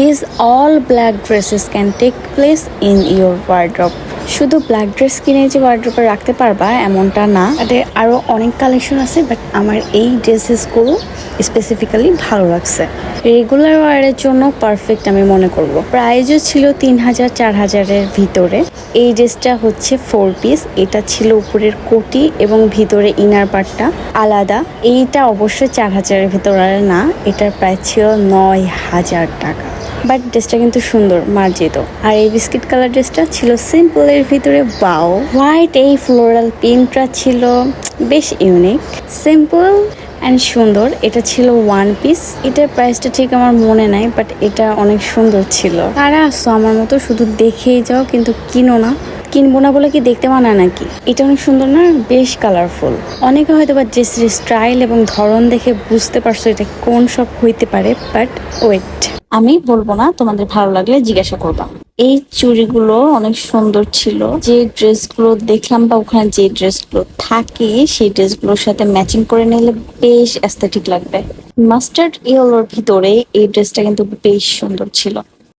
These all black dresses can take place in your wardrobe. শুধু black dress কিনে যে ওয়ার্ড্রোপে রাখতে পারবা, এমনটা না। এতে আরও অনেক কালেকশন আছে বাট আমার এই ড্রেসেসগুলো স্পেসিফিক্যালি ভালো লাগছে। রেগুলার ওয়ারের জন্য পারফেক্ট আমি মনে করব। প্রাইজও ছিল তিন হাজার, চার হাজারের ভিতরে। এই ড্রেসটা হচ্ছে ফোর পিস এটা ছিল উপরের কোটি এবং ভিতরে ইনার পার্টটা আলাদা। এইটা অবশ্যই চার হাজারের ভিতরে না, এটার প্রাইস ছিল নয় হাজার টাকা। বাট ড্রেসটা কিন্তু সুন্দর, মার্জিত। আর এই বিস্কিট কালার ড্রেসটা ছিল সিম্পলের ভিতরে, বাও। হোয়াইট এই ফ্লোরাল প্রিন্টটা ছিল বেশ ইউনিক সিম্পল অ্যান্ড সুন্দর। এটা ছিল ওয়ান পিস এটার প্রাইসটা ঠিক আমার মনে নাই বাট এটা অনেক সুন্দর ছিল। তারা আসো আমার মতো শুধু দেখেই যাও, কিন্তু কিনো না। কিনবো না বলে কি দেখতে মানায় নাকি? এটা অনেক সুন্দর না? বেশ কালারফুল অনেকে হয়তো বা ড্রেসের স্টাইল এবং ধরন দেখে বুঝতে পারছ এটা কোন সব হইতে পারে বাট ওয়েট আমি বলব না, তোমাদের ভালো লাগলে জিজ্ঞাসা করবা। এই চুড়িগুলো অনেক সুন্দর ছিল। যে ড্রেসগুলো দেখলাম বা ওখানে যে ড্রেসগুলো থাকে, সেই ড্রেসগুলোর সাথে ম্যাচিং করে নিলে বেশ অ্যাস্থেটিক লাগবে। মাস্টার্ড ইয়েলোর ভিতরে এই ড্রেসটা কিন্তু বেশ সুন্দর ছিল।